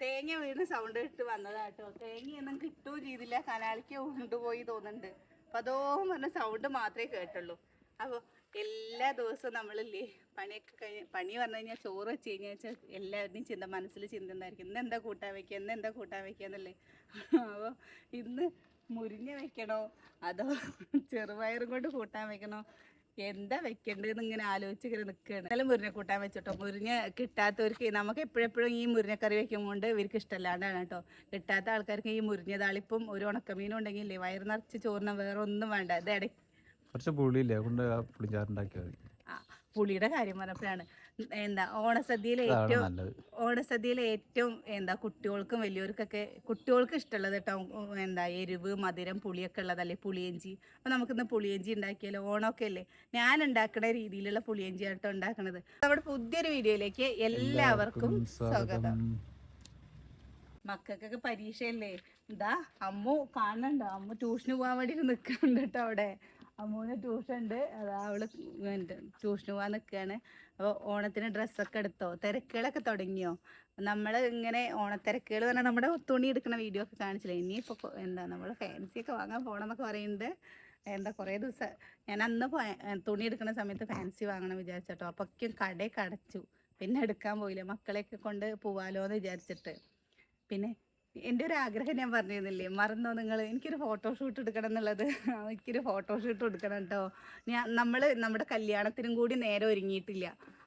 തേങ്ങ വീണ് സൗണ്ട് ഇട്ട് വന്നതാട്ടോ. തേങ്ങയൊന്നും കിട്ടുകയും ചെയ്തില്ല. കനാലിക്ക് കൊണ്ടുപോയി തോന്നുന്നുണ്ട്. അപ്പൊ അതോ പറഞ്ഞ സൗണ്ട് മാത്രമേ കേട്ടുള്ളൂ. അപ്പോൾ എല്ലാ ദിവസവും നമ്മളില്ലേ പണിയൊക്കെ കഴിഞ്ഞ് പണി പറഞ്ഞു കഴിഞ്ഞാൽ ചോറ് വെച്ച് കഴിഞ്ഞാൽ വെച്ചാൽ എല്ലാവരുടെയും ചിന്ത മനസ്സിൽ ചിന്ത എന്തായിരിക്കും ഇന്ന് എന്താ കൂട്ടാൻ വെക്കുക ഇന്ന് എന്താ കൂട്ടാൻ വെക്കുക എന്നല്ലേ. അപ്പോൾ ഇന്ന് മുരിഞ്ഞ വെക്കണോ? അതോ ചെറുപയറും കൊണ്ട് കൂട്ടാൻ വെക്കണോ? എന്താ വെക്കേണ്ടതെന്ന് ഇങ്ങനെ ആലോചിച്ച് ഇങ്ങനെ നിൽക്കുകയാണ് എന്നാലും മുരിഞ്ഞ കൂട്ടാൻ വെച്ചിട്ടോ. മുരിഞ്ഞ കിട്ടാത്തവർക്ക് നമുക്ക് എപ്പോഴെപ്പോഴും ഈ മുരിഞ്ഞക്കറി വെക്കുമ്പോൾ ഇവർക്ക് ഇഷ്ടമല്ലാണ്ടാണ് കേട്ടോ. കിട്ടാത്ത ആൾക്കാർക്ക് ഈ മുരിഞ്ഞ താളിപ്പും ഒരു ഉണക്കമീനും ഉണ്ടെങ്കിലേ വയറ് നിറച്ച് ചോറിന് വേറെ ഒന്നും വേണ്ട. ഇത് ഇടയ്ക്ക് കുറച്ച് പുളിയില്ലേ? കൊണ്ട് ആ പുളിഞ്ചാറുണ്ടാക്കിയാൽ മതി. ആ, പുളിയുടെ കാര്യം പറഞ്ഞപ്പോഴാണ്. എന്താ ഓണസദ്യയിലെ ഏറ്റവും ഓണസദ്യയിലെ ഏറ്റവും എന്താ കുട്ടികൾക്കും വലിയവർക്കൊക്കെ കുട്ടികൾക്ക് ഇഷ്ടമുള്ളത് കേട്ടോ. എന്താ എരിവ് മധുരം പുളിയൊക്കെ ഉള്ളതല്ലേ? പുളിയഞ്ചി. അപ്പോൾ നമുക്കിന്ന് പുളിയഞ്ചി ഉണ്ടാക്കിയാലോ? ഓണമൊക്കെ അല്ലേ? ഞാൻ ഉണ്ടാക്കുന്ന രീതിയിലുള്ള പുളിയഞ്ചി ആട്ടോ ഉണ്ടാക്കണത്. നമ്മുടെ പുതിയൊരു വീഡിയോയിലേക്ക് എല്ലാവർക്കും സ്വാഗതം. മക്കൾക്കൊക്കെ പരീക്ഷയല്ലേ? എന്താ അമ്മു കാണുന്നുണ്ടോ അമ്മു ട്യൂഷന് പോകാൻ വേണ്ടി നിൽക്കുന്നുണ്ട് കേട്ടോ അവിടെ. അമ്മുവിന് ട്യൂഷൻ ഉണ്ട് അത് അവൾ ട്യൂഷന് പോകാൻ നിൽക്കുകയാണ് അപ്പോൾ ഓണത്തിന് ഡ്രസ്സൊക്കെ എടുത്തോ? തിരക്കുകളൊക്കെ തുടങ്ങിയോ? നമ്മൾ ഇങ്ങനെ ഓണത്തിരക്കുകൾ പറഞ്ഞാൽ നമ്മുടെ തുണി എടുക്കുന്ന വീഡിയോ ഒക്കെ കാണിച്ചില്ലേ? ഇനിയിപ്പോൾ എന്താ നമ്മൾ ഫാൻസി ഒക്കെ വാങ്ങാൻ പോകണം എന്നൊക്കെ പറയുന്നുണ്ട് എന്താ കുറേ ദിവസം ഞാൻ അന്ന് തുണി എടുക്കുന്ന സമയത്ത് ഫാൻസി വാങ്ങണം വിചാരിച്ചട്ടോ. അപ്പൊക്കും കടയൊക്കെ അടച്ചു പിന്നെ എടുക്കാൻ പോയില്ല. മക്കളെയൊക്കെ കൊണ്ട് പോവാലോ എന്ന് വിചാരിച്ചിട്ട്. പിന്നെ എന്റെ ഒരു ആഗ്രഹം ഞാൻ പറഞ്ഞിരുന്നില്ലേ? മറന്നോ നിങ്ങൾ എനിക്കൊരു ഫോട്ടോഷൂട്ട് എടുക്കണം എന്നുള്ളത്. എനിക്കൊരു ഫോട്ടോഷൂട്ട് എടുക്കണം കേട്ടോ. ഞാൻ നമ്മൾ നമ്മുടെ കല്യാണത്തിനും കൂടി നേരെ ഒരുങ്ങിയിട്ടില്ല.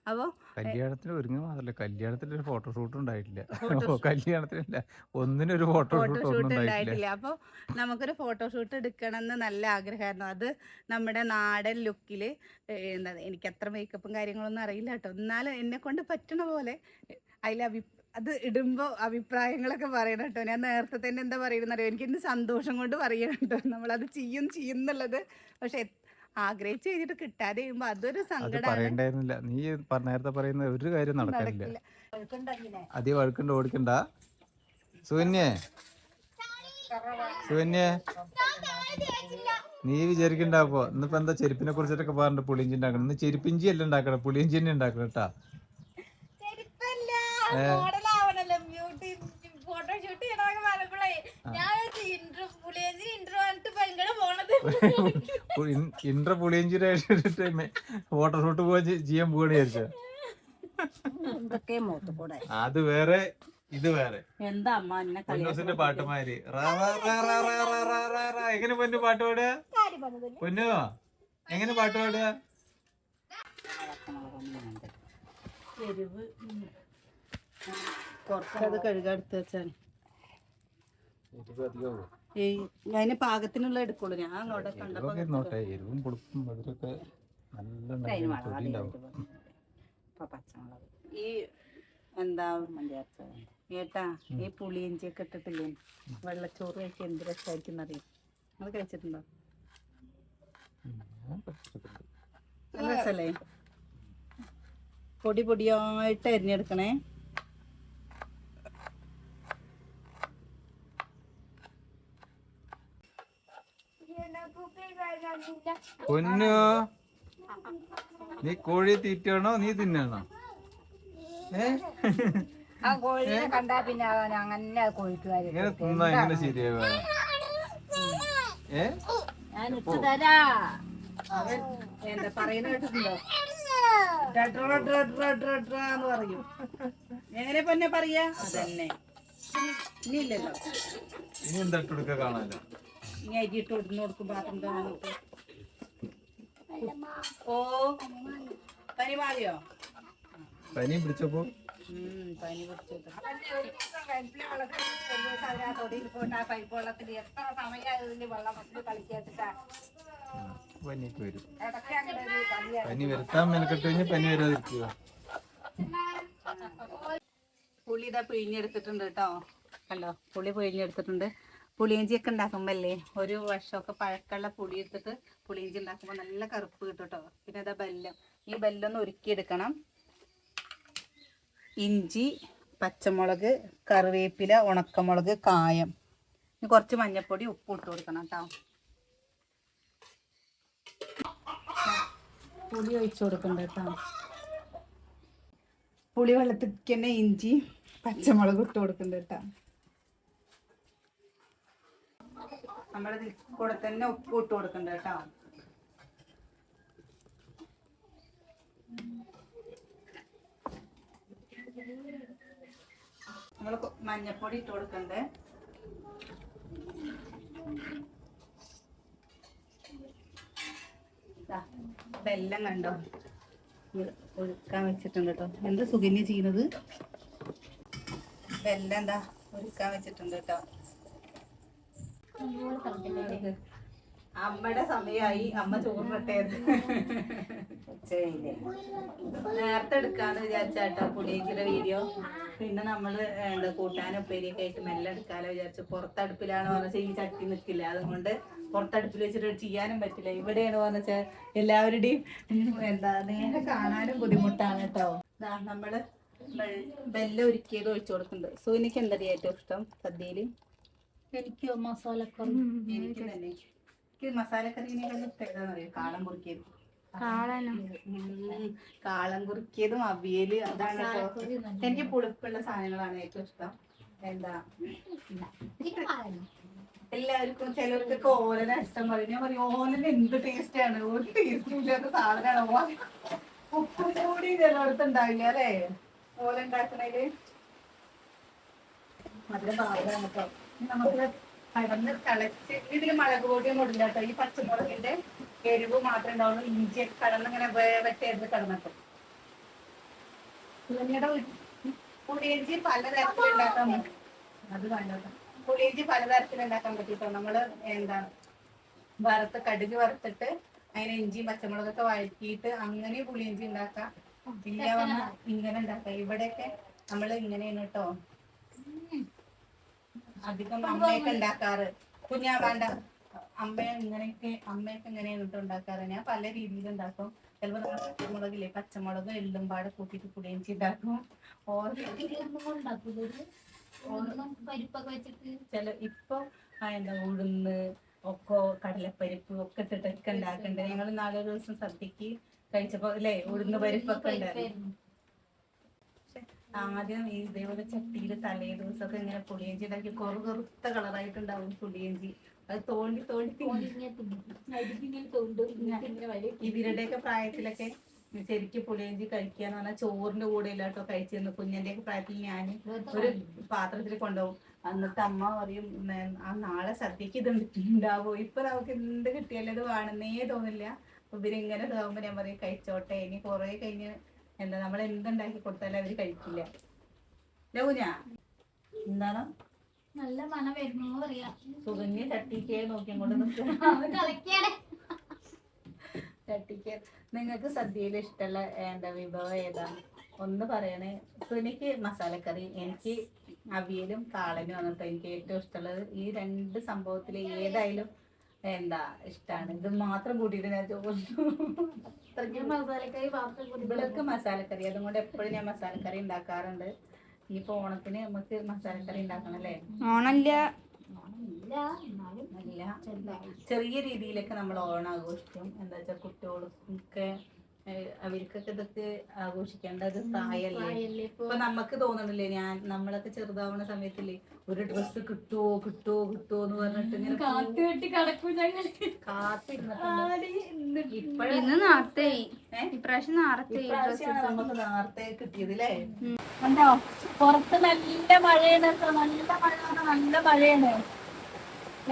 അപ്പോൾ കല്യാണത്തിന് ഒരുങ്ങി മാത്രല്ല. കല്യാണത്തിന് ഒരു ഫോട്ടോഷൂട്ട് ഉണ്ടായിട്ടില്ല കല്യാണത്തിനില്ല ഒന്നിനൊരു ഒന്നും ഫോട്ടോഷൂട്ട് ഉണ്ടായിട്ടില്ല. അപ്പോൾ നമുക്കൊരു ഫോട്ടോഷൂട്ട് എടുക്കണം എന്ന് നല്ല ആഗ്രഹമായിരുന്നു. അത് നമ്മുടെ നാടൻ ലുക്കിൽ എന്താ എനിക്ക് അത്ര മേക്കപ്പും കാര്യങ്ങളൊന്നും അറിയില്ല കേട്ടോ. എന്നാലും എന്നെ കൊണ്ട് പറ്റണ പോലെ അതിൽ അഭി അത് ഇടുമ്പോൾ അഭിപ്രായങ്ങളൊക്കെ പറയണം കേട്ടോ. ഞാൻ നേരത്തെ തന്നെ എന്താ പറയുന്നത് അറിയാം? എനിക്ക് ഇന്ന് സന്തോഷം കൊണ്ട് പറയണം കേട്ടോ. നമ്മളത് ചെയ്യും ചെയ്യും എന്നുള്ളത്. പക്ഷെ ആഗ്രഹിച്ച് കഴിഞ്ഞിട്ട് കിട്ടാതെ ചെയ്യുമ്പോൾ അതൊരു സങ്കടം നീ നേരത്തെ പറയുന്ന ഒരു കാര്യം നടക്കില്ല. അധികം വഴുക്കുണ്ട് ഓടിക്കണ്ട. സുവന്യേ സുവന്യേ നീ വിചാരിക്കണ്ട അപ്പൊ. ഇന്നിപ്പോ എന്താ ചെരുപ്പിനെ കുറിച്ചിട്ടൊക്കെ പറഞ്ഞിട്ട് പുളിയിഞ്ചി ഉണ്ടാക്കണം. ഇന്ന് ചെരുപ്പിഞ്ചി അല്ല ഉണ്ടാക്കണം. പുളിയിഞ്ചി തന്നെ ഉണ്ടാക്കണം കേട്ടാ. ഇന്ദ്ര പുളിയഞ്ചിരി ഇട്ടിട്ട് വാട്ടർ ഷോട്ട് പോവാ ചെയ്യാൻ പോവാണ് വിചാരിച്ച അത് വേറെ ഇത് വേറെ. എന്താ പൊന്നൂസിന്റെ പാട്ടുമാര് എങ്ങനെ പൊന്നു പാട്ട് പാടുക? പൊന്നു എങ്ങനെ പാട്ട് പാടുക? കഴുകാടുത്ത് വെച്ചാൽ അതിന് പാകത്തിനുള്ള എടുക്കുള്ളൂ. ഞാൻ അങ്ങോട്ട് എരിവും പുളിപ്പും മധുരമൊക്കെ നല്ല പച്ചമുളക്. ഈ എന്താ ഏട്ടാ ഈ പുളിയിഞ്ചി ഒക്കെ ഇട്ടിട്ടില്ലേ? വെള്ളച്ചോറ് കഴിക്കാൻ എന്ത് രസമായിരിക്കും അറിയാം അത് കഴിച്ചിട്ടുണ്ടോ. നല്ല രസല്ലേ? പൊടി പൊടിയായിട്ട് അരിഞ്ഞെടുക്കണേ. പൊന്നു? നീ കോഴി തീറ്റണോ നീ തിന്നണോ? ആ കോഴിയെ കണ്ടാ പിന്നെ അവൻ അങ്ങനെ കോഴിക്കുകാര് ഇങ്ങനെ തിന്നാ എങ്ങനെ ശരിയാവുക ഏ? ഞാൻ ഇട്ട് തരാ. അവൻ എന്താ പറയുന്ന കേട്ടിട്ടുണ്ടോ? എന്ന് പറയും. എങ്ങനെ പൊന്നെ പറയാ. അതന്നെ. ഇനി ഇല്ലല്ലോ. ഇനി എന്താ ഇട്ടെടുക്ക കാണാലോ ഇനി അരി ഇട്ട് കൊടുക്കുമ്പോ കൊടുക്കും പാത്രം ഓ പനി മാറിയോ പനി പിടിച്ചപ്പോ പനി പിടിച്ചത് തൊടിയിൽ പോയിട്ട് ആ പൈപ്പ് വെള്ളത്തിൽ എത്ര സമയം വെള്ളം കളിക്കാത്തിട്ടാ വരും പനി വരുത്താൻ മെനക്കെട്ട് കഴിഞ്ഞ് പനി വരാതിരിക്കുക. പുളി ഇതാ പിഴിഞ്ഞെടുത്തിട്ടുണ്ട് കേട്ടോ. കണ്ടോ? പുളി പിഴിഞ്ഞെടുത്തിട്ടുണ്ട്. പുളിയിഞ്ചിയൊക്കെ ഉണ്ടാക്കുമ്പോൾ അല്ലേ ഒരു വർഷമൊക്കെ പഴക്കമുള്ള പുളി എടുത്തിട്ട് പുളിയിഞ്ചി ഉണ്ടാക്കുമ്പോൾ നല്ല കറുപ്പ് കേട്ടോ പിന്നെ അതാ ബെല്ലം. ഈ ബെല്ലം ഒന്ന് ഉരുക്കിയെടുക്കണം. ഇഞ്ചി പച്ചമുളക് കറിവേപ്പില ഉണക്കമുളക് കായം. ഇനി കുറച്ച് മഞ്ഞൾപ്പൊടി ഉപ്പ് ഇട്ട് കൊടുക്കണം കേട്ടോ പുളി ഒഴിച്ചു കൊടുക്കണ്ട കേട്ടോ പുളി വെള്ളത്തിൽ തന്നെ ഇഞ്ചി പച്ചമുളക് ഇട്ട് കൊടുക്കണ്ട കേട്ടോ നമ്മളിതിൽ കൂടെ തന്നെ ഉപ്പ് ഇട്ട് കൊടുക്കണ്ട കേട്ടോ. നമ്മൾ മഞ്ഞപ്പൊടി ഇട്ട് കൊടുക്കണ്ടേ? വെല്ലം കണ്ടോ? ഒഴുക്കാൻ വെച്ചിട്ടുണ്ട് കേട്ടോ. എന്ത് സുഗന്യ ചെയ്യുന്നത്? വെല്ലം എന്താ ഒരുക്കാൻ വെച്ചിട്ടുണ്ട് കേട്ടോ. അമ്മയുടെ സമയമായി. അമ്മ ചോറിട്ടേത് നേരത്തെ എടുക്കാന്ന് വിചാരിച്ചാട്ടോ പുളിയേച്ചിയുടെ വീഡിയോ. പിന്നെ നമ്മൾ എന്താ കൂട്ടാനും ഉപ്പേരിയൊക്കെ ആയിട്ട് മെല്ലെ എടുക്കാലോ വിചാരിച്ചു പുറത്തടുപ്പിലാണ് പറഞ്ഞാൽ ഈ ചട്ടി നിൽക്കില്ല. അതുകൊണ്ട് പുറത്തടുപ്പിൽ വെച്ചിട്ട് ചെയ്യാനും പറ്റില്ല. ഇവിടെയാണ് പറഞ്ഞാൽ എല്ലാവരുടെയും എന്താ നേരെ കാണാനും ബുദ്ധിമുട്ടാണ് കേട്ടോ. നമ്മൾ ബെല്ലൊരുക്കിയത് ഒരുക്കിയത് ഒഴിച്ചു കൊടുക്കുന്നുണ്ട്. സൂനിക്ക് എനിക്ക് എന്താ ഏറ്റവും ഇഷ്ടം? സദ്യയിൽ? എനിക്ക് മസാലക്കറി എനിക്ക് തന്നെ. എനിക്ക് മസാലക്കറിനെക്കാളും ഇഷ്ടം ഏതാണെന്നറിയോ കാളം കുറുക്കിയത്. കാളം കുറുക്കിയതും അവിയൽ അതാണ്. എനിക്ക് പുളിപ്പുള്ള സാധനങ്ങളാണ് ഏറ്റവും ഇഷ്ടം. എന്താ? എല്ലാവർക്കും ചിലർക്കൊക്കെ ഓലന ഇഷ്ടം പറയും ഞാൻ പറയും ഓലന് എന്ത് ടേസ്റ്റ് ആണ്? ഒരു ടേസ്റ്റ് ഇല്ലാത്ത സാധനമാണ്. ഉപ്പും കൂടി ചിലയിടത്ത് ഉണ്ടാവില്ല അല്ലേ? ഓല ഉണ്ടാക്കണേൽ? അതിന്റെ ഭാഗം കേട്ടോ. നമുക്ക് കടന്ന് തിളച്ച് ഇതിൽ മുളക് പൊടിയൊന്നും ഇടില്ല ഈ പച്ചമുളകിന്റെ എരിവ് മാത്രമേ ഉണ്ടാവുള്ളൂ. ഇഞ്ചി കടന്ന് ഇങ്ങനെ വേവട്ടെടുത്ത് കിടന്നിട്ട് പുളിയുടെ പുളിയിഞ്ചി പലതരത്തിൽ ഉണ്ടാക്കാൻ അത് വേണ്ട പുളിയിഞ്ചി പലതരത്തിൽ ഉണ്ടാക്കാൻ പറ്റിട്ടോ. നമ്മൾ എന്താ വറുത്ത് കടുക് വറുത്തിട്ട് അതിന് ഇഞ്ചി പച്ചമുളകൊക്കെ വഴറ്റിയിട്ട് അങ്ങനെ പുളിയിഞ്ചി ഉണ്ടാക്കാം. ഇല്ല ഇങ്ങനെ ഉണ്ടാക്കാം. ഇവിടെയൊക്കെ നമ്മൾ ഇങ്ങനെയാണ് കേട്ടോ അധികം അമ്മയൊക്കെ ഉണ്ടാക്കാറ്. കുഞ്ഞാ വേണ്ട അമ്മ ഇങ്ങനെയൊക്കെ അമ്മയൊക്കെ ഇങ്ങനെയാണ് കേട്ടോ ഉണ്ടാക്കാറ്. ഞാൻ പല രീതിയിൽ ഉണ്ടാക്കും. ചിലപ്പോൾ പച്ചമുളകില്ലേ പച്ചമുളക് എള്ളും പാടെ കൂട്ടിയിട്ട് പുളിയിഞ്ചി ഉണ്ടാക്കും ഓരോ പരിപ്പൊക്കെ വെച്ചിട്ട്? ചില ഇപ്പൊ എന്താ ഉഴുന്ന് ഒക്കെ കടലപ്പരിപ്പ് ഒക്കെ ഇട്ടിട്ടൊക്കെ ഉണ്ടാക്കണ്ടേ. ഞങ്ങൾ നാലോ ദിവസം സദ്യക്ക് കഴിച്ചപ്പോ അല്ലേ ഉഴുന്ന് പരിപ്പൊക്കെ ഉണ്ടായിരുന്നു. ആദ്യം ഈ ഇതേപോലെ ചട്ടിയിൽ തലേ ദിവസമൊക്കെ ഇങ്ങനെ പുളിയഞ്ചി ഉണ്ടാക്കി കുറു കറുത്ത കളറായിട്ടുണ്ടാവും പുളിയഞ്ചി. അത് തോണ്ടി തോണ്ടി. ഇവരുടെയൊക്കെ പ്രായത്തിലൊക്കെ ശരിക്കും പുളിയഞ്ചി കഴിക്കുക എന്ന് പറഞ്ഞാൽ ചോറിന്റെ കൂടെ ഇല്ലാട്ടോ കഴിച്ചിരുന്നു കുഞ്ഞിന്റെ ഒക്കെ പ്രായത്തിൽ ഞാൻ ഒരു പാത്രത്തിൽ കൊണ്ടുപോകും. അന്നത്തെ അമ്മ പറയും ആ നാളെ സദ്യക്ക് ഇത് ഉണ്ടാവോ ഇപ്പൊ നമുക്ക് എന്ത് കിട്ടിയാലും ഇത് വേണമെന്നേ തോന്നില്ല. ഇവരിങ്ങനെ ഇതാവുമ്പോ ഞാൻ പറയും കഴിച്ചോട്ടെ ഇനി കുറെ കഴിഞ്ഞ് എന്താ നമ്മൾ എന്തുണ്ടാക്കി കൊടുത്താലും അവർ കഴിക്കില്ല. ലൗന എന്താണ്? നല്ല മണം വരുന്നു പറയാ. സുഗന്യ ചട്ടിക്കേ അവൻ കളിക്കാണ്. ചട്ടിക്ക് നിങ്ങൾക്ക് സദ്യയിൽ ഇഷ്ടമുള്ള എന്താ വിഭവം ഏതാണ് ഒന്ന് പറയണേ. സുനിക്ക് മസാലക്കറി എനിക്ക് അവിയലും കാളനും ആണ് കേട്ടോ എനിക്ക് ഏറ്റവും ഇഷ്ടമുള്ളത് ഈ രണ്ട് സംഭവത്തിൽ ഏതായാലും എന്താ ഇഷ്ടമാണ് ഇത് മാത്രം കൂട്ടിയിട്ട് ഞാൻ ചോദിച്ചു. ഇവിടൊക്കെ മസാലക്കറി അതുകൊണ്ട് എപ്പോഴും ഞാൻ മസാലക്കറി ഉണ്ടാക്കാറുണ്ട്. ഇനിയിപ്പോ ഓണത്തിന് നമുക്ക് മസാലക്കറി ഉണ്ടാക്കണം അല്ലേ? ഇല്ല. ചെറിയ രീതിയിലൊക്കെ നമ്മൾ ഓണം ആഘോഷിക്കും എന്താ വെച്ചാൽ കുട്ടികൾക്കൊക്കെ അവർക്കൊക്കെ ഇതൊക്കെ ആഘോഷിക്കേണ്ടത് പ്രായല്ലേ? പ്രായല്ലേ ഇപ്പൊ. നമ്മക്ക് നമുക്ക് തോന്നണില്ലേ ഞാൻ നമ്മളൊക്കെ ചെറുതാവുന്ന സമയത്തില്ലേ ഒരു ഡ്രസ് കിട്ടുവോ കിട്ടുവോ കിട്ടുവോ എന്ന് പറഞ്ഞിട്ട് ഇങ്ങനെ കാത്തുകെട്ടി കിടക്കും ഞങ്ങൾ കാത്തിരുന്നിട്ടുണ്ട്? ഇപ്രാവശ്യം നമുക്ക് നേരത്തെ കിട്ടിയതില്ലേ? കണ്ടോ? പുറത്ത് നല്ല മഴയാണ് നല്ല മഴ നല്ല മഴയാണ്.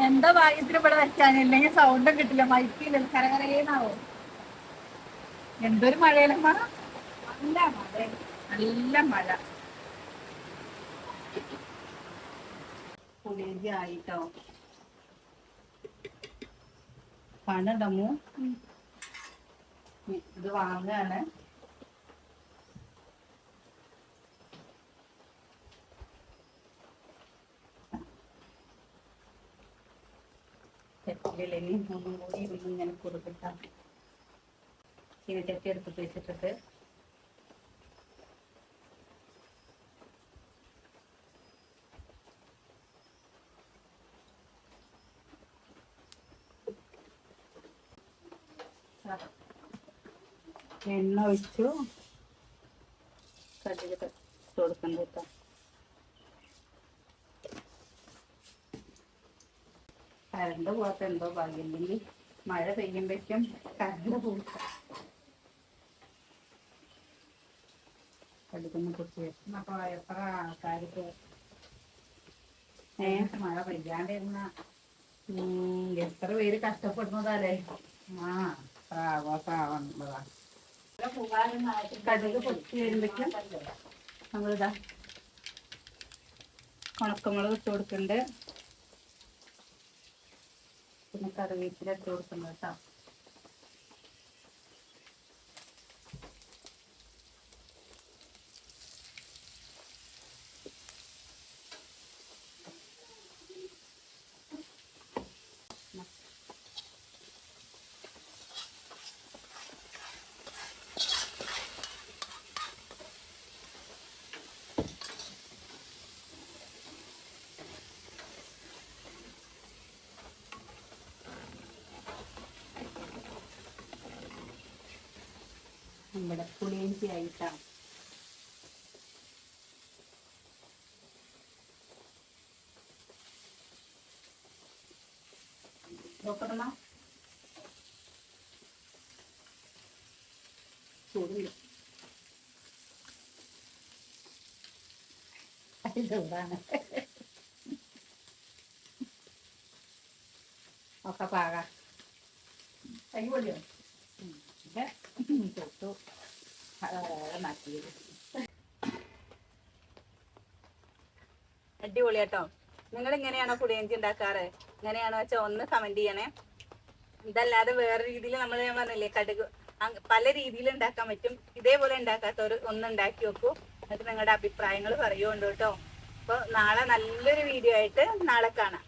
എന്താ ഭാഗ്യത്തിന് ഇവിടെ വെച്ചാനില്ലെങ്കിൽ സൗണ്ടും കിട്ടില്ല. മൈക്കില്ല കരകരേന്നാവോ എന്തൊരു മഴയിലമ്മ നല്ല മഴ നല്ല മഴ. പുളിയഞ്ചി ആയിട്ടോ. പണിടമോ ഇത് വാങ്ങാണ്. ചട്ടിയിലേക്ക് ഒന്നും കൂടി ഒന്ന് ഇങ്ങനെ കുറുക്കിട്ടാ ചീനിച്ചട്ടി എടുത്തിട്ട് വെച്ചിട്ടുണ്ട്. എണ്ണ ഒഴിച്ചു. കടുക് കൊടുക്കണ്ട കേട്ടോ. കരണ്ട് പോകാത്ത എന്തോ ഭാഗ്യമില്ലെങ്കിൽ മഴ പെയ്യുമ്പോഴേക്കും കരണ്ട് പോകാം കടുക്കുന്ന കുറിച്ച് അപ്പൊ എത്ര ആൾക്കാർക്ക് നേരത്തെ മഴ പെയ്യാണ്ടിരുന്ന എത്ര പേര് കഷ്ടപ്പെടുന്നതല്ലേ? ആ അത്ര ആഘോഷമാവുന്നതാ. കടുക് പൊട്ടി വരുമ്പോഴേക്കും നമ്മളിതാ ഉണക്കമുളക് ഇട്ട് കൊടുക്കുന്നുണ്ട്. പിന്നെ കറിവേപ്പില ഇട്ട് കൊടുക്കുന്നുണ്ട് കേട്ടോ. നമ്മുടെ പുളിയിഞ്ചി ആയിട്ടാണ്. നോക്കണ ചൂടുണ്ട്. ചൂടാണ്. ഒക്കെ പാകാം. പൊടിയോ ഇത് തൊട്ടു അടിപൊളി കേട്ടോ നിങ്ങൾ ഇങ്ങനെയാണോ പുളിയഞ്ചി ഉണ്ടാക്കാറ്? ഇങ്ങനെയാണോ വെച്ചാൽ ഒന്ന് കമന്റ് ചെയ്യണേ. ഇതല്ലാതെ വേറെ രീതിയിൽ നമ്മൾ ഞാൻ പറഞ്ഞില്ലേ കടുക് പല രീതിയിൽ ഉണ്ടാക്കാൻ പറ്റും. ഇതേപോലെ ഉണ്ടാക്കാത്തവർ ഒന്ന് ഉണ്ടാക്കി വെക്കൂ എന്നിട്ട് നിങ്ങളുടെ അഭിപ്രായങ്ങൾ പറയുന്നുണ്ട് കേട്ടോ. അപ്പോൾ നാളെ നല്ലൊരു വീഡിയോ ആയിട്ട് നാളെ കാണാം.